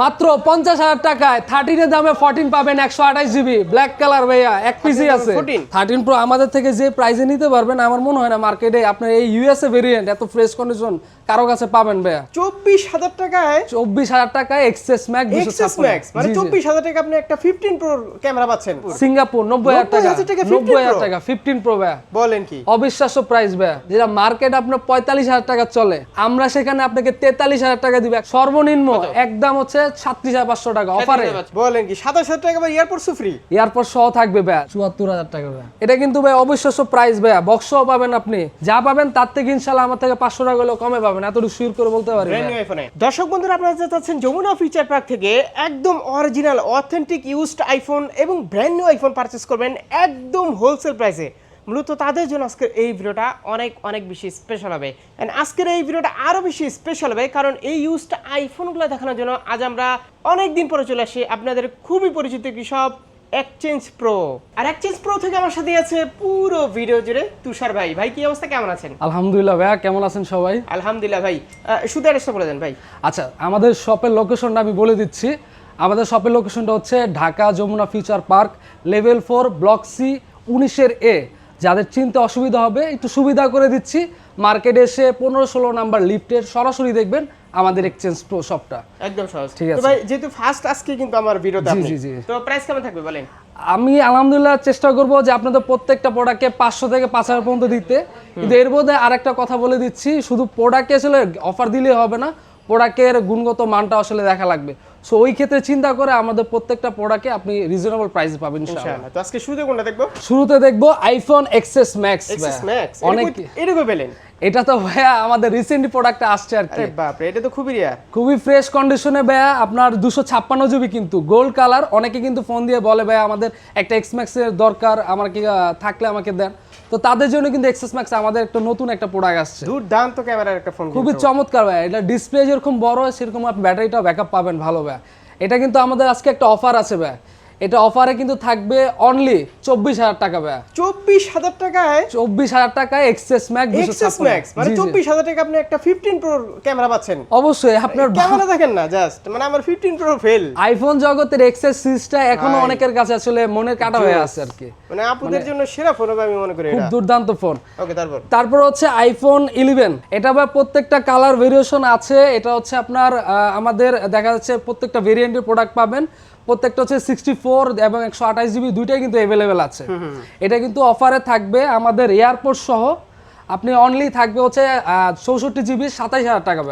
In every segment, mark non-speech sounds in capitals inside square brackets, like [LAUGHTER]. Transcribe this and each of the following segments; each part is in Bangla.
মাত্র পঞ্চাশ হাজার টাকায় থার্টিনের দামে ফোরটিন পাবেন একশো আঠাশ জিবি ব্ল্যাক কালার ভাইয়া এক পিসি আছে। থার্টিন প্রো আমাদের থেকে যে প্রাইসে নিতে পারবেন আমার মনে হয় না মার্কেটে আপনার এই ইউএসএ ভেরিয়েন্ট এত ফ্রেশ কন্ডিশন কারও কাছে পাবেন ভাইয়া। চব্বিশ হাজার টাকায় চব্বিশ হাজার টাকায় এক্সেস ম্যাক্স এক্সেস ম্যাক্স মানে চব্বিশ হাজার টাকা আপনি একটা ফিফটিন প্রো ক্যামেরা পাচ্ছেন। সিঙ্গাপুর নব্বই হাজার টাকা 90,000 টাকা। 15 নব্বই হাজার টাকা ফিফটিন প্রো ভাইয়া। বলেন কি? অবিশ্বাস্য প্রাইস ভাইয়া। যেটা মার্কেট আপনার পঁয়তাল্লিশ হাজার টাকা চলে। আমরা সেখানে আপনাকে তেতাল্লিশ হাজার টাকা দিবে। সর্বনিম্ন একদম হচ্ছে সাতত্রিশ হাজার পাঁচশো টাকা অফারে। বলেন কি সাতাশ হাজার টাকা বা এয়ারপোর্ট ফ্রি এয়ারপোর্ট সহ থাকবে ভাইয়া চুয়াত্তর হাজার টাকা ভাইয়া এটা কিন্তু ভাই অবিশ্বাস্য প্রাইস ভাইয়া বক্সও পাবেন আপনি। যা পাবেন তার থেকে ইনশাল্লাহ আমার থেকে পাঁচশো টাকা হলেও কমে পাবেন। এতটুকু শিওর করে বলতে পারি দর্শক বন্ধুরা আপনারা যা চাচ্ছেন যমুনা ফিচার পার্ক থেকে একদম অরিজিনাল অথেন্টিক ইউজড আইফোন এবং ব্র্যান্ড নিউ আইফোন পারচেস করবেন একদম হোলসেল প্রাইসে মূলত তাদের জন্য আজকের এই ভিডিওটা অনেক অনেক বেশি স্পেশাল হবে। অ্যান্ড আজকের এই ভিডিওটা আরও বেশি স্পেশাল হবে কারণ এই ইউজড আইফোনগুলো দেখানোর জন্য আজ আমরা অনেক দিন পরে চলে আসি আপনাদের খুবই পরিচিত কি সব এক্সচেঞ্জ প্রো আর এক্সচেঞ্জ প্রো থেকে আমার সাথে আছে পুরো ভিডিও জুড়ে তুষার ভাই। ভাই কি অবস্থা? কেমন আছেন? আলহামদুলিল্লাহ ভাইয়া কেমন আছেন সবাই? আলহামদুলিল্লাহ ভাই। শুধু অ্যাড্রেসটা বলে দেন ভাই। আচ্ছা আমাদের শপের লোকেশনটা আমি বলে দিচ্ছি। আমাদের শপের লোকেশনটা হচ্ছে Dhaka Jamuna future park level four block C উনিশের এ যাদের চিনতে অসুবিধা হবে একটু সুবিধা করে দিচ্ছি। মার্কেটে এসে পনেরো ষোলো নাম্বার লিফটের সরাসরি দেখবেন আমাদের এক্সচেঞ্জ প্রো শপটা একদম সহজ। ঠিক আছে। ভাই যেহেতু ফার্স্ট আজকে কিন্তু আমার ভিডিওতে জি, আপনি জি, জি। তো প্রাইস কেমন থাকবে বলেন? আমি আলহামদুলিল্লাহ চেষ্টা করব যে আপনাদের প্রত্যেকটা প্রোডাক্টকে পাঁচশো থেকে পাঁচ হাজার পর্যন্ত দিতে। কিন্তু এর মধ্যে আরেকটা কথা বলে দিচ্ছি শুধু প্রোডাক্টে আসলে অফার দিলে হবে না প্রোডাক্টের গুণগত মানটা আসলে দেখা লাগবে। সো ওই ক্ষেত্রে চিন্তা করে আমাদের প্রত্যেকটা প্রোডাক্টে আপনি রিজনেবল প্রাইস পাবেন ইনশাআল্লাহ। তো আজকে শুরুতে কোনটা দেখব? শুরুতে দেখব iPhone XS Max XS Max অনেক এরকম পেলেন? এটা তো ভাইয়া আমাদের রিসেন্টলি প্রোডাক্টটা আসছে আর কি। আরে বাপ রে এটা তো খুবই রিয়ার খুবই ফ্রেশ কন্ডিশনে ভাইয়া আপনার দুশো ছাপ্পান্ন জিবি কিন্তু গোল্ড কালার অনেকে কিন্তু ফোন দিয়ে বলে ভাইয়া আমাদের একটা এক্স ম্যাক্সের দরকার আমার কি থাকলে আমাকে দেন। তো তাদের জন্য কিন্তু এক্সেস ম্যাক্স আমাদের একটা নতুন একটা প্রোডাক্ট আসছে। দুর্দান্ত ক্যামেরার একটা ফোন খুবই চমৎকার ভাই এটা ডিসপ্লে যেরকম বড় হয় সেরকম আপনি ব্যাটারিটাও ব্যাকআপ পাবেন ভালো ভাই এটা কিন্তু আমাদের আজকে একটা অফার আছে ভাইয়া। এটা অফারে কিন্তু থাকবে অনলি চব্বিশ হাজার টাকা ভাইয়া। চব্বিশ হাজার টাকায়? চব্বিশ হাজার টাকায় এক্সেস ম্যাক্স দুশো এক্সএস ম্যাক্স মানে চব্বিশ হাজার টাকা আপনি একটা ফিফটিন প্রো ক্যামেরা পাচ্ছেন। অবশ্যই আপনার ক্যামেরা দেখেন না জাস্ট মানে আমার ফিফটিন প্রো ফেল আইফোন জগতের এক্সেস সিরিজটা এখনও অনেকের কাছে আসলে মনের কাটা হয়ে আছে আর কি। মানে আপুদের জন্য সেরা ফোন হবে আমি মনে করি খুব দুর্দান্ত ফোন ওকে তারপর? তারপর হচ্ছে আইফোন ইলেভেন এটা বা প্রত্যেকটা কালার ভেরিয়েশন আছে। এটা হচ্ছে আপনার আমাদের দেখা যাচ্ছে প্রত্যেকটা ভেরিয়েন্টের প্রোডাক্ট পাবেন। প্রত্যেকটা হচ্ছে সিক্সটি ফোর এবং একশো আঠাশ জিবি দুইটাই কিন্তু অ্যাভেলেবেল আছে। এটা কিন্তু অফারে থাকবে আমাদের এয়ারপোর্ট সহ। আপনি অনলি থাকবে হচ্ছে চৌষট্টি জিবি সাতাইশ হাজার টাকা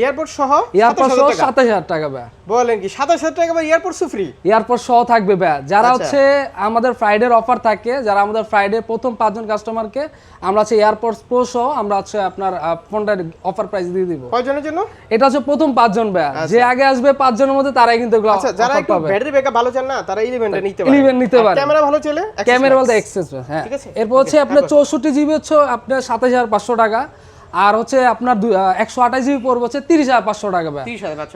এয়ারপোর্ট সহ এয়ারপোর্ট সহ সাতাশ হাজার টাকা। ব্যা। বলেন কি সাতাশ হাজার টাকা বা এয়ারপোর্ট ফ্রি এয়ারপোর্ট সহ থাকবে ব্যা। যারা আচ্ছা। হচ্ছে আমাদের ফ্রাইডের অফার থাকে যারা আমাদের ফ্রাইডে প্রথম পাঁচজন কাস্টমারকে আমরা হচ্ছে এয়ারপোর্ট প্রো সহ আমরা হচ্ছে আপনার ফোনটার অফার প্রাইস দিয়ে দিব। কয়জনের জন্য? এটা হচ্ছে প্রথম পাঁচজন ব্যা। যে আগে আসবে পাঁচজনের মধ্যে তারাই কিন্তু আচ্ছা যারা একটু ব্যাটারি ব্যাকআপ ভালো চান না তারা ইলেভেনটা নিতে পারে 11 নিতে পারে। ক্যামেরা ভালো চলে ক্যামেরা এক্সেস হ্যাঁ। ঠিক আছে? এরপর হচ্ছে আপনার চৌষট্টি জিবি হচ্ছে আপনার সাতাশ হাজার পাঁচশো টাকা। আর হচ্ছে আপনার একশো আঠাশ জিবি পড়বে হচ্ছে তিরিশ হাজার পাঁচশো টাকা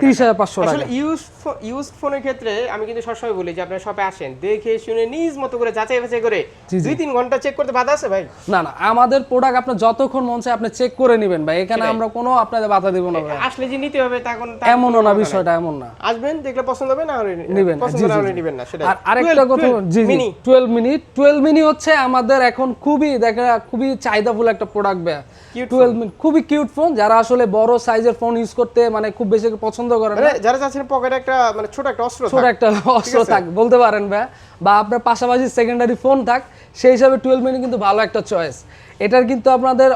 তিরিশ হাজার পাঁচশো টাকা। আসলে ইউজ ইউজ ফোনের ক্ষেত্রে আমি কিন্তু সবসময় বলি যে আপনার শপে আসেন দেখে শুনে নিজ মতো করে যাচাই বাছাই করে দুই তিন ঘণ্টা চেক করতে বাধা আছে ভাই? না না আমাদের প্রোডাক্ট আপনার যতক্ষণ মন চায় আপনি চেক করে নেবেন ভাই। এখানে আমরা কোনো আপনাদের বাধা দিব না আসলে যে নিতে হবে তা- এমনও না বিষয়টা এমন না। আসবেন দেখলে পছন্দ হবে না নিবেন পছন্দ না হলে। নিবেন না সেটা আর আরেকটা কথা জি জি mini twelve mini twelve mini হচ্ছে আমাদের এখন খুবই দেখা খুবই চাহিদাফুল একটা প্রোডাক্ট ব্যা Cute টুয়েলভ মিনি খুবই কিউট ফোন যারা আসলে বড় সাইজের ফোন ইউজ করতে মানে খুব বেশি পছন্দ করে না। মানে যারা চাচ্ছেন পকেটে একটা মানে ছোট একটা অস্ত্র ছোট একটা অস্ত্র থাক বলতে পারেন ভাই। বা আপনার পাশাপাশি সেকেন্ডারি ফোন থাক সেই হিসাবে টুয়েলভ মিনি কিন্তু ভালো একটা চয়েস এটার কিন্তু আপনাদের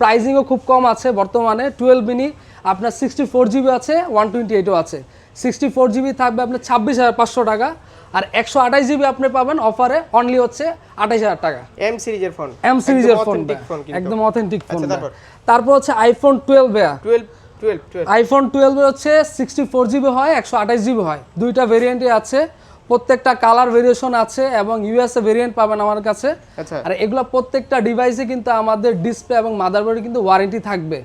প্রাইজিংও খুব কম আছে বর্তমানে। টুয়েলভ মিনি আপনার সিক্সটি ফোর জিবি আছে ওয়ান টোয়েন্টি এইটও আছে। সিক্সটি ফোর জিবি থাকবে আপনার ছাব্বিশ হাজার পাঁচশো টাকা। আর একশো আঠাশ জিবি আপনি পাবেন অফারে অনলি হচ্ছে আঠাশ হাজার টাকা। এম সিরিজের ফোন এম সিরিজের ফোন একদম অথেন্টিক ফোন আচ্ছা, তারপর? হচ্ছে আইফোন টুয়েলভ ভাইয়া 12 12 12 আইফোন টুয়েলভ হচ্ছে সিক্সটি ফোর জিবি হয় একশো আঠাশ জিবি হয়। দুইটা ভেরিয়েন্টই আছে। প্রত্যেকটা কালার ভেরিয়েশন আছে এবং ইউএসএ ভেরিয়েন্ট পাবেন আমার কাছে। আচ্ছা। আর এগুলো প্রত্যেকটা ডিভাইসে কিন্তু আমাদের ডিসপ্লে এবং মাদারবোর্ডে কিন্তু ওয়ারেন্টি থাকবে।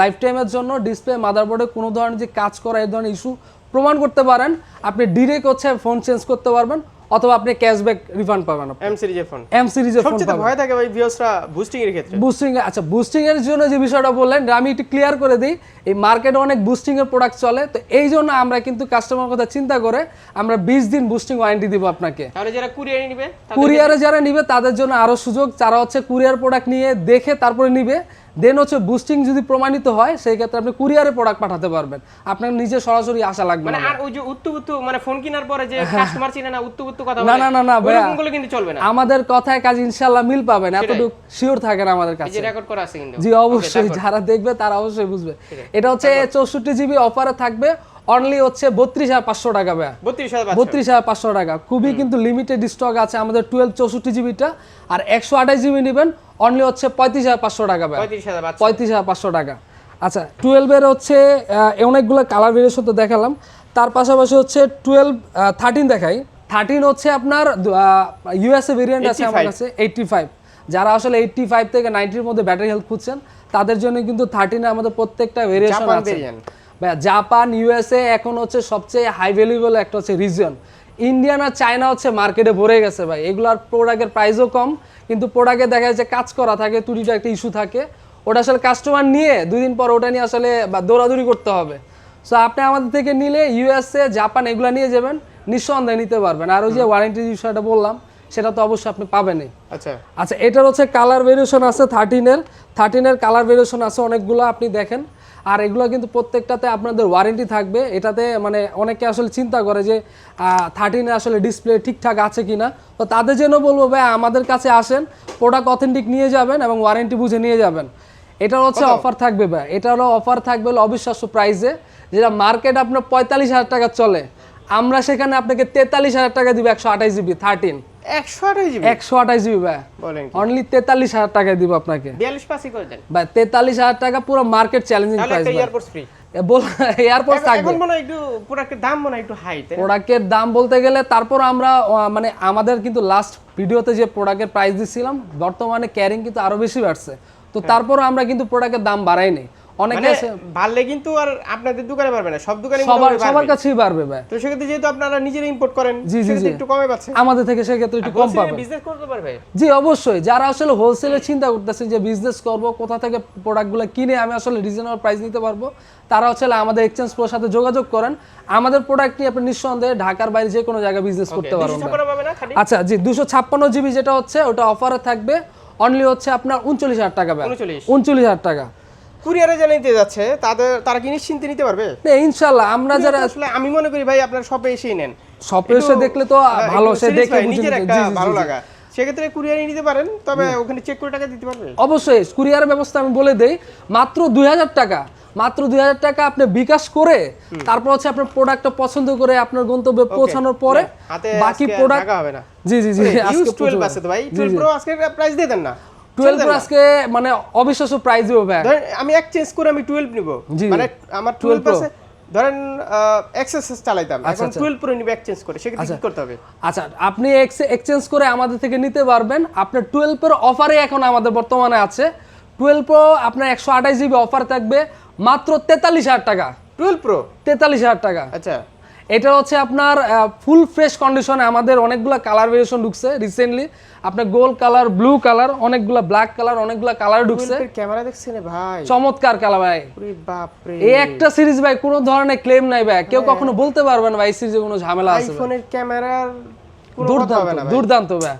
লাইফ টাইমের জন্য ডিসপ্লে মাদারবোর্ডে কোনো ধরনের যে কাজ করা এই ধরনের ইস্যু প্রমাণ করতে পারেন। আপনি ডিরেক্ট হচ্ছে ফোন চেঞ্জ করতে পারবেন। অথবা আপনি ক্যাশব্যাক রিফান্ড পাবেন এম সিরিজের ফোন এম সিরিজের ফোন সবচেয়ে ভয় থাকে ভাই ভিউসরা বুস্টিং এর ক্ষেত্রে। বুস্টিং আচ্ছা বুস্টিং এর জন্য যে বিষয়টা বললেন আমি একটু ক্লিয়ার করে দিই। এই মার্কেটে অনেক বুস্টিং এর প্রোডাক্ট চলে তো এই জন্য আমরা কিন্তু কাস্টমার কথা চিন্তা করে আমরা বিশ দিন বুস্টিং ওয়ারেন্টি দিব আপনাকে। তাহলে যারা কুরিয়ারে নিবে কুরিয়ারে যারা নিবে তাদের জন্য আরও সুযোগ। যারা হচ্ছে কুরিয়ার প্রোডাক্ট নিয়ে দেখে তারপরে নিবে দেন হচ্ছে বুস্টিং যদি প্রমাণিত হয় সেই ক্ষেত্রে আপনি কুরিয়ারে প্রোডাক্ট পাঠাতে পারবেন। আপনার নিজে সরাসরি আসা লাগবে মানে না আর ওই যে উত্তু উত্তু মানে ফোন কেনার পরে যে [LAUGHS] কাস্টমার চিনে না উত্তু উত্তু কথা না, না, না, না, ভাই ওরকম কিন্তু চলবে না। আমাদের কথায় কাজ ইনশাআল্লাহ মিল পাবেন এতটুকু শিওর থাকেন আমাদের কাছে যে রেকর্ড করা আছে কিন্তু। জি অবশ্যই যারা দেখবে তারা অবশ্যই বুঝবে। এটা হচ্ছে চৌষট্টি জিবি অফারে থাকবে। অনলি হচ্ছে বত্রিশ হাজার পাঁচশো টাকা ব্যয় বত্রিশ হাজার পাঁচশো। টাকা। খুবই কিন্তু লিমিটেড স্টক আছে আমাদের টুয়েলভ চৌষট্টি জিবিটা আর একশো আঠাশ জিবি নেবেন অনলি হচ্ছে পঁয়ত্রিশ হাজার পাঁচশো টাকা ব্যয় পঁয়ত্রিশ হাজার পাঁচশো। টাকা। আচ্ছা টুয়েলভের হচ্ছে অনেকগুলো কালার ভেরিয়েশন তো দেখালাম। তার পাশাপাশি হচ্ছে টুয়েলভ থার্টিন দেখাই। থার্টিন হচ্ছে আপনার ইউএসএ ভেরিয়েন্ট আছে আমার কাছে এইটটি ফাইভ যারা আসলে এইটটি ফাইভ থেকে নাইনটির মধ্যে ব্যাটারি হেলথ খুঁজছেন তাদের জন্য কিন্তু থার্টিনে আমাদের প্রত্যেকটা ভেরিয়েশন আছে। ভাইয়া, জাপান ইউএসএ এখন হচ্ছে সবচেয়ে হাই ভ্যালুয়েবল একটা হচ্ছে রিজন ইন্ডিয়ান আর চায়না হচ্ছে মার্কেটে ভরে গেছে ভাই। এগুলার প্রোডাক্টের প্রাইসও কম কিন্তু প্রোডাক্টে দেখা যাচ্ছে কাজ করা থাকে তুটিটা একটা ইস্যু থাকে। ওটা আসলে কাস্টমার নিয়ে দুই দিন পর ওটা নিয়ে আসলে দৌড়াদৌড়ি করতে হবে। সো আপনি আমাদের থেকে নিলে ইউএসএ জাপান এগুলো নিয়ে যাবেন নিঃসন্দেহে নিতে পারবেন। আর ওই যে ওয়ারেন্টি বিষয়টা বললাম সেটা তো অবশ্যই আপনি পাবেনই। আচ্ছা। আচ্ছা এটার হচ্ছে কালার ভেরিয়েশন আছে থার্টিনের থার্টিনের কালার ভেরিয়েশন আছে অনেকগুলো আপনি দেখেন। আর এগুলো কিন্তু প্রত্যেকটাতে আপনাদের ওয়ারেন্টি থাকবে। এটাতে মানে অনেকে আসলে চিন্তা করে যে থার্টিনে আসলে ডিসপ্লে ঠিকঠাক আছে কিনা। তো তাদের জন্য বলব ভাই আমাদের কাছে আসেন প্রোডাক্ট অথেন্টিক নিয়ে যাবেন এবং ওয়ারেন্টি বুঝে নিয়ে যাবেন। এটার হচ্ছে অফার থাকবে ভাই এটার অফার থাকবে অবিশ্বাস্য প্রাইসে যেটা মার্কেট আপনার পঁয়তাল্লিশ হাজার টাকা চলে। আমরা সেখানে আপনাকে তেতাল্লিশ হাজার টাকা দিব একশো আঠাশ জিবি থার্টিন একশো আঠাশ জিবি? একশো আঠাশ জিবি ভাই। অনলি তেতাল্লিশ হাজার টাকায় দিব আপনাকে। বিয়াল্লিশ পাসই করে দেন। ভাই তেতাল্লিশ হাজার টাকা পুরো মার্কেট চ্যালেঞ্জিং প্রাইস ফ্রি বল এয়ারপোর্ট থাকবে। মনে একটু প্রোডাক্টের দাম মনে একটু হাই প্রোডাক্টের দাম বলতে গেলে তারপর আমরা মানে আমাদের কিন্তু লাস্ট ভিডিওতে যে প্রোডাক্টের প্রাইস দিছিলাম বর্তমানে ক্যারিং কিন্তু আরও বেশি বাড়ছে। তো তারপর আমরা কিন্তু প্রোডাক্টের দাম বাড়াইনি অনেকে মানে আছে বাড়লে কিন্তু আর আপনাদের দোকানে পারবে না সব দোকানে সবার সবার কাছেই বাড়বে ভাই। তো সেক্ষেত্রে যেহেতু আপনারা নিজেরা ইম্পোর্ট করেন জি, জি, সেক্ষেত্রে একটু কমে পাচ্ছে। আমাদের থেকে সেক্ষেত্রে একটু কম পাবে। বিজনেস করতে পারবে জি অবশ্যই। যারা আসলে হোলসেলে চিন্তা করতেছে যে বিজনেস করব কোথা থেকে প্রোডাক্টগুলো কিনে আমি আসলে রিজনেবল প্রাইস নিতে পারব তারা হচ্ছে আমাদের এক্সচেঞ্জ প্রোর সাথে যোগাযোগ করেন। আমাদের প্রোডাক্ট নিয়ে আপনি নিঃসন্দেহে ঢাকার বাইরে যে কোনো জায়গায় বিজনেস করতে পারবেন আচ্ছা জি দুশো ছাপ্পান্ন জিবি যেটা হচ্ছে ওটা অফারে থাকবে। অনলি হচ্ছে আপনার উনচল্লিশ হাজার টাকা উনচল্লিশ হাজার টাকা। কুরিয়ারে যা নিতে যাচ্ছে তাদের তারা কি নিশ্চিন্তে নিতে পারবে? না, ইনশাল্লাহ আমরা যারা আসলে আমি মনে করি ভাই আপনার শপে এসেই নেন। শপে এসে দেখলে তো ভালো সে দেখে নিজের একটা ভালো লাগা। সেক্ষেত্রে কুরিয়ারে নিতে পারেন তবে ওখানে চেক করে টাকা দিতে পারবে। অবশ্যই কুরিয়ার ব্যবস্থা আমি বলে দেই মাত্র দুই হাজার টাকা। মাত্র দুই হাজার টাকা আপনি বিকাশ করে তারপর হচ্ছে আপনার প্রোডাক্টটা পছন্দ করে আপনার গন্তব্যে পৌঁছানোর পরে বাকি প্রোডাক্ট হবে না। জি জি জি আজকে আছে তো ভাই। টুয়েলভ প্রো আজকে প্রাইস দিয়ে দেন না। টুয়েলভ আজকে মানে অবিশ্বাস্য প্রাইস দিব ভাই। আমি এক্সচেঞ্জ করে আমি টুয়েলভ নিব। মানে আমার 12 ধরেন এক্সএসএস চালাইতাম। এখন টুয়েলভ প্রো নিব এক্সচেঞ্জ করে সেক্ষেত্রে কি করতে হবে? আচ্ছা আপনি এক্সচেঞ্জ করে আমাদের থেকে নিতে পারবেন। আপনার টুয়েলভ এর অফারে এখন আমাদের বর্তমানে আছে। টুয়েলভ প্রো আপনার একশো আঠাশ জিবি অফার থাকবে মাত্র তেতাল্লিশ হাজার টাকা। টুয়েলভ প্রো তেতাল্লিশ হাজার টাকা। আচ্ছা। এটা হচ্ছে আপনার ফুল ফ্রেশ কন্ডিশনে আমাদের অনেকগুলো কালার ভেরিয়েশন ঢুকছে রিসেন্টলি আপনার গোল্ড কালার ব্লু কালার অনেকগুলো ব্ল্যাক কালার অনেকগুলো কালার ঢুকছে। ক্যামেরা দেখছেন ভাই? চমৎকার কালার ভাই। এই একটা সিরিজ ভাই কোনো ধরনের ক্লেম নাই ভাই। কেউ কখনো বলতে পারবে না ভাই সিরিজে কোনো ঝামেলা আছে আইফোনের ক্যামেরার দুর্দান্ত ভাই। দুর্দান্ত ভাই।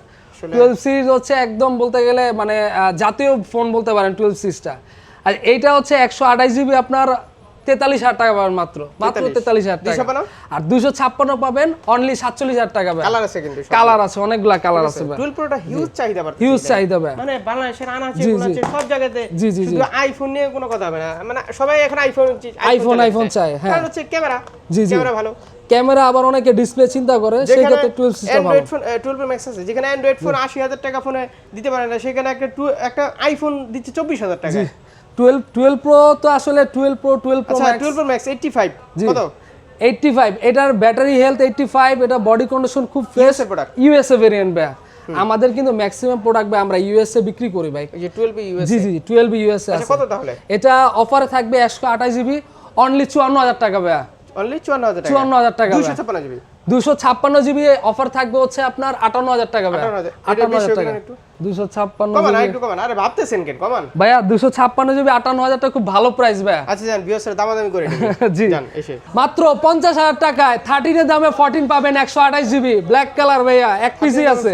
টুয়েলভ সিরিজ হচ্ছে একদম বলতে গেলে মানে জাতীয় ফোন বলতে পারেন টুয়েলভ সিরিজটা আর এইটা হচ্ছে একশো আঠাশ জিবি আপনার তেতাল্লিশ হাজার টাকা পাবেন মাত্র। মাত্র তেতাল্লিশ। হাজার টাকা। আর দুশো ছাপ্পান্ন পাবেন অনলি সাতচল্লিশ হাজার টাকা ভাই কালার আছে কিন্তু কালার আছে অনেকগুলা কালার আছে টুয়েলভ প্রোটা হিউজ চাহিদা বাড়ছে হিউজ চাহিদা ভাই। মানে বাংলাদেশের আনাচে কোনাচে সব জায়গাতে জি, জি, শুধু আইফোন নিয়ে কোনো কথা হবে না। মানে সবাই এখন আইফোন iPhone, iPhone চায়, হ্যাঁ। কারণ হচ্ছে ক্যামেরা জি, জি। ক্যামেরা ভালো। ক্যামেরা আবার অনেকে ডিসপ্লে চিন্তা করে সেই ক্ষেত্রে টুয়েলভ সিস্টেম ভালো। অ্যান্ড্রয়েড ফোন টুয়েলভ ম্যাক্স আছে। যেখানে অ্যান্ড্রয়েড ফোন আশি হাজার টাকা ফোনে দিতে পারে না সেখানে একটা একটা আইফোন দিচ্ছে চব্বিশ হাজার টাকা টুয়েলভ টুয়েলভ প্রো তো আসলে টুয়েলভ প্রো টুয়েলভ প্রো আচ্ছা টুয়েলভ ম্যাক্স এইটটি ফাইভ কত? এইটটি ফাইভ এটার ব্যাটারি হেলথ এইটটি ফাইভ এটা বডি কন্ডিশন খুব ফ্রেশ product। ইউএসএ ভেরিয়েন্ট ভাই আমাদের কিন্তু ম্যাক্সিমাম প্রোডাক্ট ভাই আমরা ইউএসএ বিক্রি করি ভাই। ওই যে টুয়েলভ ইউএস জি জি টুয়েলভ ইউএসএ আচ্ছা আছে। কত তাহলে? এটা অফারে থাকবে একশো আঠাশ জিবি অনলি চুয়ান্ন হাজার টাকা ভাই অনলি চুয়ান্ন হাজার টাকা। চুয়ান্ন হাজার টাকা দুশো ভাই ছাপ্পান্ন জিবি দুশো ছাপ্পান্ন জিবি অফার থাকবে হচ্ছে আপনার আটান্ন হাজার টাকা ভাইয়া। 58,000 আটান্ন হাজার টাকা। একটু? দুশো ছাপ্পান্ন কমান একটু কমান। আরে ভাবতেছেন কেন? কমান। ভাইয়া দুশো ছাপ্পান্ন জিবি আটান্ন হাজার খুব ভালো প্রাইস ভাইয়া। আচ্ছা যান বিয়সের দামাদামি করে [LAUGHS] জি। যান এসে। মাত্র পঞ্চাশ হাজার টাকায় থার্টিনের দামে ফোরটিন পাবেন একশো আঠাশ জিবি ব্ল্যাক কালার ভাইয়া। এক পিসি আছে।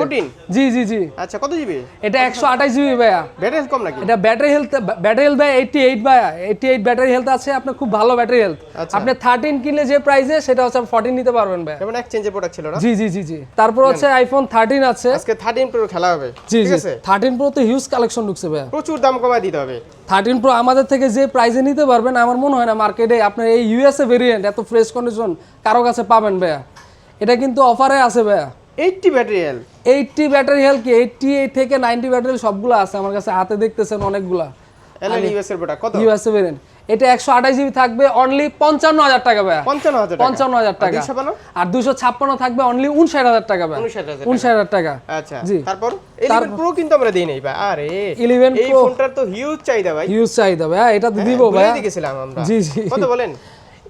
জি জি জি। আচ্ছা কত জিবি এটা একশো আঠাশ জিবি ভাইয়া। ব্যাটারি কম নাকি? এটা battery health battery health eight ভাইয়া। এইট ব্যাটারি হেলথ আছে আপনার খুব ভালো ব্যাটারি হেলথ আচ্ছা। আপনি থার্টিন কিনলে যে প্রাইসে সেটা হচ্ছে ফোরটিন নিতে পারবেন ভাইয়া। যেমন এক্সচেঞ্জের প্রোডাক্ট ছিল না? জি জি জি জি। তারপর হচ্ছে আইফোন থার্টিন আছে। আজকে থার্টিন প্রো খেলা হবে। জি জি আছে। থার্টিন প্রো তো হিউজ কালেকশন ঢুকছে ভাইয়া। প্রচুর দাম কমায় দিতে হবে। থার্টিন প্রো আমাদের থেকে যে প্রাইসে নিতে পারবেন আমার মনে হয় না মার্কেটে আপনার এই ইউএসএ ভেরিয়েন্ট এত ফ্রেশ কন্ডিশন কারও কাছে পাবেন ভাইয়া। এটা কিন্তু অফারে আছে ভাইয়া। Eighty battery health eighty battery health কি? এইটটি এইট থেকে নাইনটি ব্যাটারি সবগুলো আছে আমার কাছে হাতে দেখতেছেন অনেকগুলা। এলএল ইউএস এর প্রোডাক্ট কত? ইউএসএ ভেরিয়েন্ট এটা একশো আঠাশ জিবি থাকবে অনলি পঞ্চান্ন হাজার টাকা ভাই পঞ্চান্ন হাজার টাকা। পঞ্চান্ন হাজার টাকা। আর দুশো ছাপ্পান্ন থাকবে অনলি উনষাট হাজার টাকা ভাই উনষাট হাজার টাকা। আচ্ছা জি। তারপর? ইলেভেন প্রো কিন্তু আমরা দিই নাই ভাই। আরে 11 এই ফোনটার তো হিউজ চাহিদা ভাই। হিউজ চাহিদা ভাইয়া এটা তো দিব ভাই ভাইয়া। দেখেছিলাম আমরা। জি, জি। কত বলেন?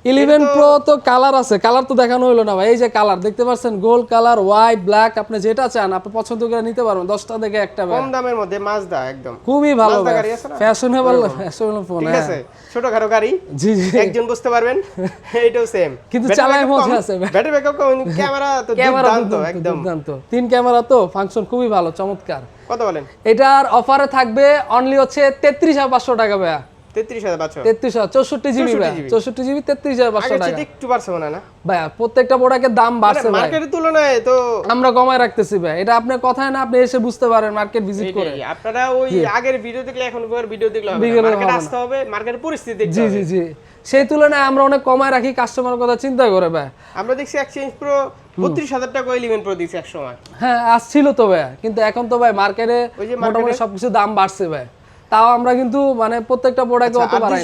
ইলেভেন প্রো তো কালার আছে কালার তো দেখানো হলো না ভাই। এই যে কালার দেখতে পাচ্ছেন? গোল্ড কালার হোয়াইট ব্ল্যাক আপনি যেটা চান আপনি পছন্দ করে নিতে পারবেন। দশটা থেকে একটা কম দামের মধ্যে মাজদা একদম। খুবই ভালো? ফ্যাশনেবল ফ্যাশনেবল ফোন ঠিক হ্যাঁ। আছে? ছোটখাটো গাড়ি। জি জি। একজন বুঝতে পারবেন [LAUGHS] এইটাও সেম কিন্তু চালায় মজা আছে ব্যাটারি ব্যাকআপ কম ক্যামেরা তো [LAUGHS] দুর্দান্ত একদম। দুর্দান্ত। তিন ক্যামেরা তো ফাংশন খুবই ভালো চমৎকার। কত বলেন? এটার অফারে থাকবে অনলি হচ্ছে তেত্রিশ হাজার পাঁচশো টাকা ভাইয়া। তেত্রিশ হাজার পাঁচশো। তেত্রিশ হাজার চৌষট্টি জিবি 64 ভাইয়া GB চৌষট্টি জিবি তেত্রিশ হাজার পাঁচশো টাকা। একটু বাড়ছে মনে না? ভাইয়া প্রত্যেকটা প্রোডাক্টের দাম বাড়ছে মার্কেটের তুলনায় তো আমরা কমায় রাখতেছি ভাই। এটা আপনার কথায় না আপনি এসে বুঝতে পারেন মার্কেট ভিজিট করে। আপনারা ওই আগের ভিডিও দেখলে এখন ভিডিও দেখলে মার্কেট আসতে হবে মার্কেটের পরিস্থিতি জি জি জি। সেই তুলনায় আমরা অনেক কমায় রাখি কাস্টমারের কথা চিন্তা করে ভাই। আমরা দেখছি এক্সচেঞ্জ প্রো বত্রিশ হাজার টাকা ইলেভেন প্রো দিচ্ছে এক সময় হ্যাঁ আসছিল তো ভাই। কিন্তু এখন তো ভাই মার্কেটে মোটামুটি সবকিছু দাম বাড়ছে ভাই। তাও আমরা কিন্তু মানে প্রত্যেকটা প্রোডাক্টে অত বাড়াই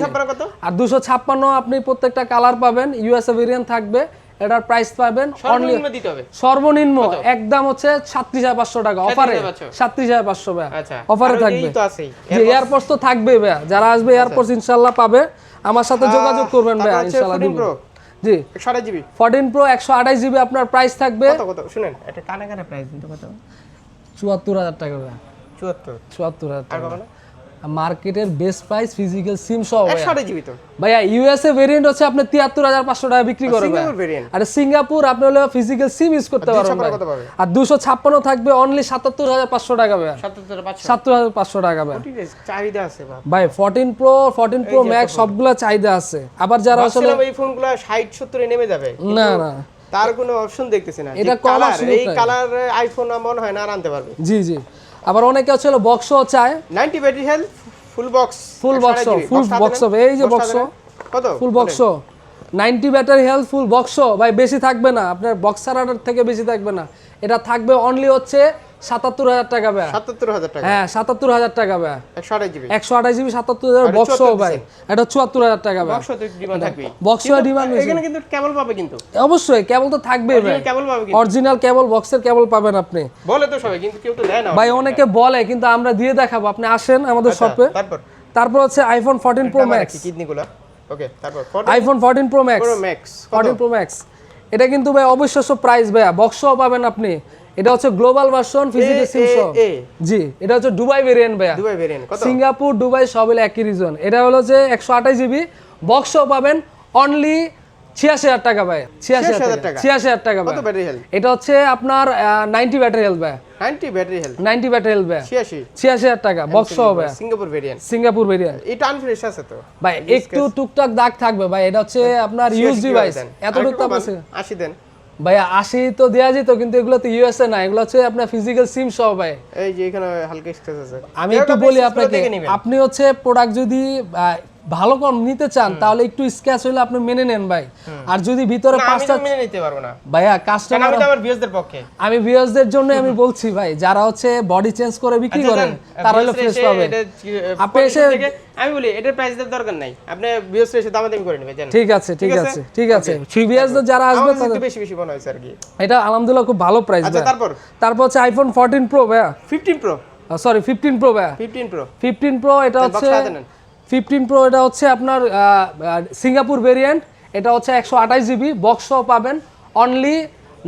আর দুশো ছাপ্পান্ন আপনি প্রত্যেকটা কালার পাবেন ইউএসএ ভেরিয়েন্ট থাকবে এটার প্রাইস পাবেন অনলি সর্বনিম্ন দিতে হবে। সর্বনিম্ন একদম হচ্ছে সাতত্রিশ হাজার পাঁচশো টাকা অফারে 37,500 সাতত্রিশ হাজার পাঁচশো আচ্ছা অফারে থাকবে। এই তো আছেই যে এয়ারপোর্টস তো থাকবে ভাইয়া যারা আসবে এয়ারপোর্টস ইনশাল্লাহ পাবে। আমার সাথে যোগাযোগ করবেন ভাইয়া ইনশাল্লাহ 14 দিব। জি। জিবি ফোরটিন প্রো একশো আঠাশ জিবি আপনার প্রাইস থাকবে। কত কত? শুনেন। এটা কানে কানে প্রাইস দিতে কত? চুয়াত্তর হাজার টাকা ভাইয়া। চুয়াত্তর। চুয়াত্তর হাজার আর টাকা। মার্কেটের বেস্ট প্রাইস ফিজিক্যাল সিম সহ আঠাশ জিবি তো। ভাইয়া ইউএসএ ভেরিয়েন্ট হচ্ছে আপনি তিয়াত্তর হাজার পাঁচশো টাকা বিক্রি করে সিঙ্গাপুর ভেরিয়েন্ট আর সিঙ্গাপুর আপনি হলো ফিজিক্যাল সিম ইউজ করতে পারবেন ভাই। আর দুশো ছাপ্পান্ন থাকবে অনলি সাতাত্তর হাজার পাঁচশো টাকা ভাইয়া। সাতাত্তর পাঁচশো। সাতাত্তর হাজার পাঁচশো টাকা ভাইয়া। ঠিক আছে চাহিদা আছে ভাই fourteen pro fourteen pro max সবগুলা চাহিদা আছে। আবার যারা আসলে এই ফোনগুলো ষাট সত্তরে নেমে যাবে। না না। তার কোনো অপশন দেখতেছি না। এটা এটা কালার এই কালার আইফোন মনে হয় না আনতে পারবে। জি জি। আবার অনেকে হচ্ছে বক্সও চায়। Ninety battery health full box full box full box এই যে বক্স কত? Full box ninety battery health full box ভাই বেশি থাকবে না। আপনার বক্সার ছাড়াটার থেকে বেশি থাকবে না। এটা থাকবে অনলি হচ্ছে সাতাত্তর হাজার টাকা ভাই। সাতাত্তর হাজার টাকা? হ্যাঁ সাতাত্তর হাজার টাকা ভাই। একশো আঠাশ জিবি একশো আঠাশ জিবি সাতাত্তর হাজার বক্স 74 ভাই। এটা চুয়াত্তর হাজার টাকা ভাই। বক্স ডিমান্ড এখানে কিন্তু কেবল পাবে কিন্তু। অবশ্যই কেবল তো থাকবে ভাই। কেবল পাবে অরিজিনাল কেবল বক্সের কেবল পাবেন আপনি। বলে তো সবাই কিন্তু কেউ তো দেয় না ভাই অনেকে বলে কিন্তু আমরা দিয়ে দেখাবো। আপনি আসেন আমাদের আচ্ছা, শপে তারপর? তারপর হচ্ছে iPhone fourteen pro max kidney okay তারপর iPhone fourteen pro max pro max fourteen pro max এটা কিন্তু ভাই অবিশ্বাস্য প্রাইস ভাইয়া। বক্সও পাবেন আপনি। এটা হচ্ছে গ্লোবাল ভার্সন ফিজিক্যাল সিম সহ জি এটা হচ্ছে দুবাই ভেরিয়েন্ট ভাইয়া। দুবাই ভেরিয়েন্ট কত? সিঙ্গাপুর দুবাই সব হলো একই রিজন এটা হলো যে একশো আঠাশ জিবি বক্সও পাবেন অনলি ছিয়াশি হাজার টাকা ভাই। ছিয়াশি 86,000 হাজার টাকা। ছিয়াশি হাজার টাকা ভাই ব্যাটারি হেলথ এটা হচ্ছে আপনার নাইনটি ব্যাটারি হেলথ ভাই ninety battery health ninety battery health ভাই ছিয়াশি। ছিয়াশি হাজার টাকা বক্স হবে সিঙ্গাপুর ভেরিয়েন্ট সিঙ্গাপুর ভেরিয়েন্ট এটা আনফ্রেশ আছে তো। ভাই একটু টুকটাক দাগ থাকবে ভাই। এটা হচ্ছে আপনার ইউজ ডিভাইস এতটুকু তো আছে আশি দেন। ভাই আশি তো দেওয়া যেত কিন্তু এগুলো তো ইউএসএ না এগুলো হচ্ছে আপনার ফিজিক্যাল সিম সহ ভাই এই যে এখানে হালকা স্ক্র্যাচ আছে আমি একটু বলি আপনাকে। আপনি হচ্ছে প্রোডাক্ট যদি ভালো কম নিতে চান তাহলে একটু স্ক্র্যাচ হলে আপনি মেনে নেন ভাই। আর যদি ভিতরে পাঁচটা মেনে নিতে পারব না। ভাইয়া কাস্টমার আমি আমার ভিউজদের পক্ষে। আমি ভিউয়ার্সদের জন্য আমি বলছি ভাই যারা হচ্ছে বডি চেঞ্জ করে বিক্রি আচ্ছা, করেন যান, তারা হলো ফ্রেশ পাবে। আপনি এসে- আমি বলি এটার প্রাইস দেওয়ার দরকার নাই। আপনি ভিউজ এসে দামাদামি করে নেবেন জানেন। ঠিক আছে ঠিক আছে? ঠিক আছে। ভিউয়ার্সদের যারা আসবে তাদের বেশি বেশি মনে হয়েছে আর কি। এটা আলহামদুলিল্লাহ খুব ভালো প্রাইস আচ্ছা তারপর? তারপর হচ্ছে আইফোন ফোরটিন প্রো ভাইয়া। Fifteen pro sorry fifteen pro ভাইয়া। ফিফটিন প্রো ফিফটিন প্রো এটা হচ্ছে। ফিফটিন প্রো এটা হচ্ছে আপনার সিঙ্গাপুর ভেরিয়েন্ট এটা হচ্ছে একশো আঠাশ জিবি বক্সও পাবেন। অনলি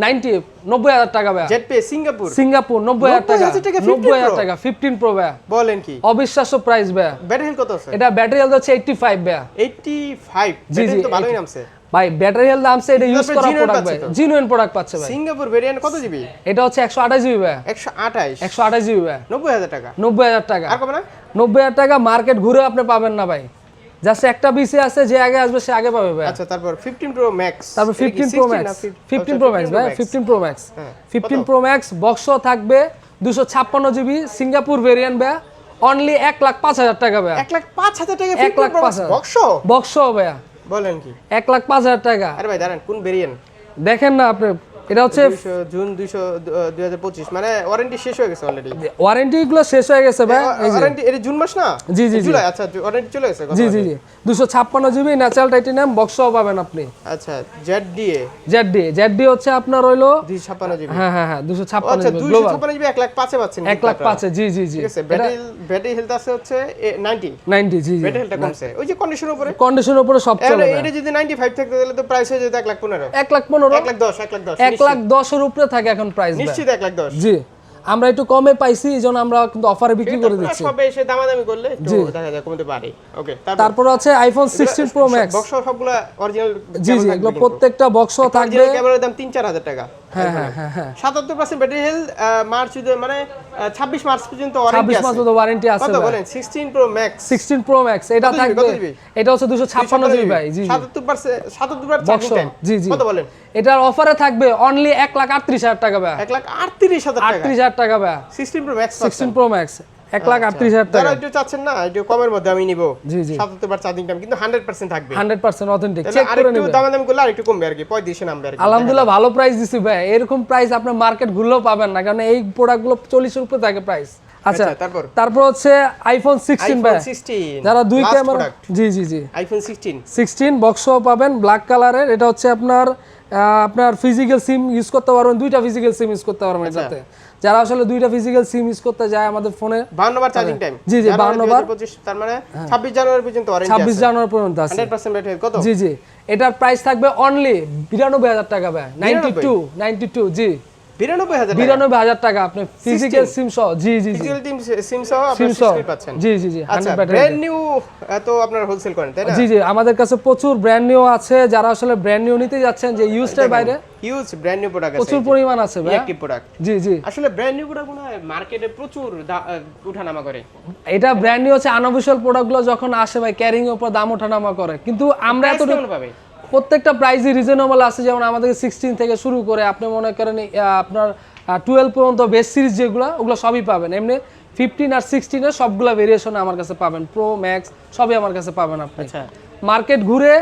নাইনটি নব্বই হাজার টাকা ভাইয়া। সিঙ্গাপুর? সিঙ্গাপুর নব্বই হাজার টাকা 90,000 টাকা। 15 নব্বই হাজার টাকা ফিফটিন প্রো ভাইয়া। বলেন কি? অবিশ্বাস্য প্রাইস ভাইয়া। ব্যাটারি হেলথ কত আছে? এটা ব্যাটারি হেলথ হচ্ছে এইটটি ফাইভ ভাইয়া। 85 জি, জি, ভালোই নামছে। ভাই ব্যাটারি হেলথ দামছে এটা ইউজ করা প্রোডাক্ট ভাই? জিনুইন প্রোডাক্ট পাচ্ছে ভাই। সিঙ্গাপুর ভেরিয়েন্ট কত জিবি এটা হচ্ছে একশো আঠাশ জিবি ভাইয়া 128 একশো আঠাশ জিবি ভাইয়া নব্বই হাজার টাকা। নব্বই হাজার টাকা। আর কবে না? নব্বই হাজার টাকা মার্কেট ঘুরে আপনি পাবেন না ভাই। জাস্ট একটা বিসি আছে যে আগে আসবে সে আগে পাবে ভাই। আচ্ছা তারপর 15 প্রো ম্যাক্স তারপর fifteen pro max fifteen pro max ভাই ফিফটিন প্রো ম্যাক্স হ্যাঁ, ফিফটিন প্রো ম্যাক্স বক্স থাকবে দুশো ছাপ্পান্ন জিবি সিঙ্গাপুর ভেরিয়েন্ট ভাইয়া অনলি এক লাখ পাঁচ হাজার টাকা ভাইয়া এক লাখ পাঁচ হাজার টাকা এক লাখ পাঁচ হাজার। বক্স বক্স ভাইয়া। বলেন কি? এক লাখ পাঁচ হাজার টাকা। আরে ভাই দাঁড়ান কোন বেরিয়েন দেখেন না আপনি। এটা হচ্ছে জুন মানে ওয়ারেন্টি শেষ হয়ে গেছে অলরেডি ওয়ারেন্টি গুলো শেষ হয়ে গেছে ভাই ওয়ারেন্টি এটা জুন মাস না? জি, জি। জুলাই আচ্ছা ওয়ারেন্টি চলে গেছে জি জি জি। দুশো ছাপ্পান্ন জিবি ন্যাচারাল টাইটেনিয়াম বক্সও পাবেন আপনি। আচ্ছা Z DA Z D Z D হচ্ছে আপনার হইল দুইশো ছাপ্পান্ন জিবি হ্যাঁ হ্যাঁ হ্যাঁ দুশো ছাপ্পান্ন আচ্ছা জিবি দুইশো গ্লোবাল ছাপ্পান্ন জিবি এক লাখ পাঁচে পাচ্ছেন এক লাখ পাঁচে জি জি জি। ঠিক আছে ব্যাটারি ব্যাটারি হেলথ আছে হচ্ছে নাইনটি নাইনটি জি জি। ব্যাটারি হেলথটা কমছে। ওই যে কন্ডিশনের উপরে। কন্ডিশনের উপরে সব চলে এটা যদি নাইনটি ফাইভ থাকতে তাহলে তো প্রাইস হয়ে যেত এক লাখ পনেরো। এক লাখ পনেরো? এক লাখ দশ এক লাখ দশ। এক লাখ দশের উপরে থাকে এখন প্রাইস নিশ্চিত এক লাখ দশ। জি। আমরা একটু কমে পাইছি এই জন্য আমরা কিন্তু অফারে বিক্রি করে দিচ্ছি। সবে এসে দামাদামি করলে একটু দেখা যায় কমতে পারে। ওকে তারপর আছে iPhone sixteen pro max box সবগুলা অরিজিনাল জি জি এগুলো প্রত্যেকটা বক্স থাকবে। ক্যামেরার দাম তিন চার হাজার টাকা। সাতাত্তর পার্সেন্ট ব্যাটারি হেলথ মার্চ মানে ছাব্বিশ মার্চ পর্যন্ত ছাব্বিশ মাস পর্যন্ত ওয়ারেন্টি আছে বলেন? Sixteen pro max sixteen pro max এটা থাকবে এটা হচ্ছে দুশো ছাপ্পান্ন জিবি ভাই জি সাতাত্তর পার্সেন্ট সাতাত্তর পার্সেন্ট জি জি। কত বলেন? এটার অফারে থাকবে অনলি এক লাখ আটত্রিশ হাজার টাকা ভাই। এক লাখ আটত্রিশ হাজার টাকা। আটত্রিশ হাজার টাকা ভাই। Sixteen pro max sixteen pro max এক লাখ আটত্রিশ হাজার টাকা। একটু চাচ্ছেন না একটু কমের মধ্যে আমি নিব। জি জি। সাতাত্তর বার চার্জিং টাইম কিন্তু হান্ড্রেড পার্সেন্ট থাকবে। হান্ড্রেড পার্সেন্ট অথেন্টিক চেক করে আরেকটু নেবেন। দামাদামি করলে আরেকটু কমবে আর কি পঁয়ত্রিশে নামবে আর আলহামদুলিল্লাহ ভালো প্রাইস দিছি ভাই। এরকম প্রাইস আপনার মার্কেট ঘুরলেও পাবেন না কারণ এই প্রোডাক্টগুলো চল্লিশের উপরে থাকে প্রাইস আচ্ছা আচ্ছা, তারপর? তারপর হচ্ছে আইফোন ভাই। যারা দুই ক্যামেরা জি জি জি। আইফোন সিক্সটিন সিক্সটিন বক্সও পাবেন ব্ল্যাক কালারের এটা হচ্ছে আপনার আপনার ফিজিক্যাল সিম ইউজ করতে পারবেন দুইটা ফিজিক্যাল সিম ইউজ করতে পারবেন যাতে। যারা আসলে দুইটা ফিজিক্যাল সিম ইউজ করতে যায় আমাদের ফোনে বাহান্ন বার চার্জিং টাইম জি, জি, 52 বার। পঁচিশ তার মানে ছাব্বিশ জানুয়ারি পর্যন্ত ওয়ারেন্টি ছাব্বিশ জানুয়ারি পর্যন্ত আছে। হান্ড্রেড পার্সেন্ট ব্যাটারি কত? জি জি। এটার প্রাইস থাকবে অনলি বিরানব্বই হাজার টাকা ভাই। নাইনটি টু নাইনটি টু জি। বিরানব্বই হাজার টাকা। আপনি ফিজিক্যাল সিম সহ জি জি জি। ফিজিক্যাল টিম সিম সহ সিম সহ। জি জি জি আচ্ছা ব্র্যান্ড নিউ এত আপনার হোলসেল করেন তাই না? জি জি আমাদের কাছে প্রচুর ব্র্যান্ড নিউ আছে যারা আসলে ব্র্যান্ড নিউ নিতে যাচ্ছেন যে ইউজটার বাইরে। হিউজ ব্র্যান্ড নিউ প্রোডাক্ট আছে। প্রচুর পরিমাণ আছে ভাই একটি প্রোডাক্ট জি জি। আসলে ব্র্যান্ড নিউ মার্কেটে প্রচুর করে। এটা ব্র্যান্ড নিউ হচ্ছে আনঅফিসিয়াল প্রোডাক্টগুলো যখন আসে ভাই ক্যারিং এর উপর দাম ওঠানামা করে। কিন্তু আমরা এত পাবে? প্রত্যেকটা প্রাইসই রিজনেবল আছে যেমন আমাদের সিক্সটিন থেকে শুরু করে আপনি মনে করেন আপনার টুয়েলভ পর্যন্ত বেস্ট সিরিজ যেগুলো ওগুলো সবই পাবেন। এমনি ফিফটিন আর সিক্সটিনের সবগুলো ভেরিয়েশন আমার কাছে পাবেন। প্রো ম্যাক্স সবই আমার কাছে পাবেন আপনি। আচ্ছা। মার্কেট ঘুরে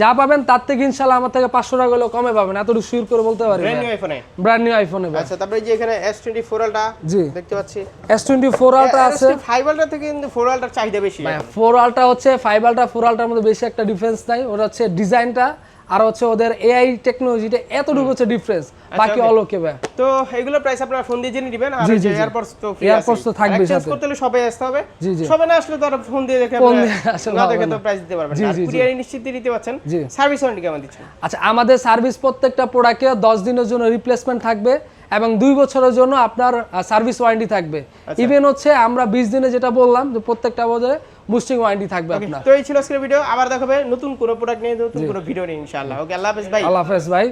যা পাবেন তার থেকে ইনশাল্লাহ আমার থেকে পাঁচশো টাকা হলেও কমে পাবেন। এতটুকু শিওর করে বলতে পারি ব্র্যান্ড নিউ আইফোনে ব্র্যান্ড নিউ আইফোনে আচ্ছা তারপরে যে এখানে এস টোয়েন্টি ফোর আলটা জি। দেখতে পাচ্ছি। এস টোয়েন্টি ফোর আলটা আছে। ফাইভ আলটা থেকে কিন্তু ফোর আলটার চাহিদা বেশি। ফোর আলটা হচ্ছে ফাইভ আলটা ফোর আলটার মধ্যে বেশি একটা ডিফারেন্স নাই। ওটা হচ্ছে ডিজাইনটা আর হচ্ছে ওদের এআই টেকনোলজিটা এতটুকু হচ্ছে ডিফারেন্স বাকি অল ওকে ভাই তো এগুলো প্রাইস আপনারা ফোন দিয়ে জেনে নেবেন আর। এয়ারপোর্টস তো ফ্রি এয়ারপডস তো থাকবে সাথে। করতে হলে সবাই আসতে হবে। জি, জি। সবাই না আসলে তো আর ফোন দিয়ে দেখে ফোন দিয়ে আসলে না দেখে তো প্রাইস দিতে পারবেন আর জি। নিশ্চিত দিতে পারছেন। সার্ভিস ওয়ারেন্টি কেমন দিচ্ছেন? আচ্ছা আমাদের সার্ভিস প্রত্যেকটা প্রোডাক্টে দশ দিনের জন্য রিপ্লেসমেন্ট থাকবে। এবং দুই বছরের জন্য আপনার সার্ভিস ওয়ারেন্টি থাকবে। আচ্ছা। ইভেন হচ্ছে আমরা বিশ দিনে যেটা বললাম যে প্রত্যেকটা বছরে বুস্টিং ওয়ারেন্টি থাকবে আপনার। তো এই ছিল আজকের ভিডিও আবার দেখাবে নতুন কোনো প্রোডাক্ট নিয়ে নতুন কোনো ভিডিও নিয়ে ইনশাআল্লাহ। ওকে আল্লাহ হাফেজ ভাই আল্লাহ হাফেজ ভাই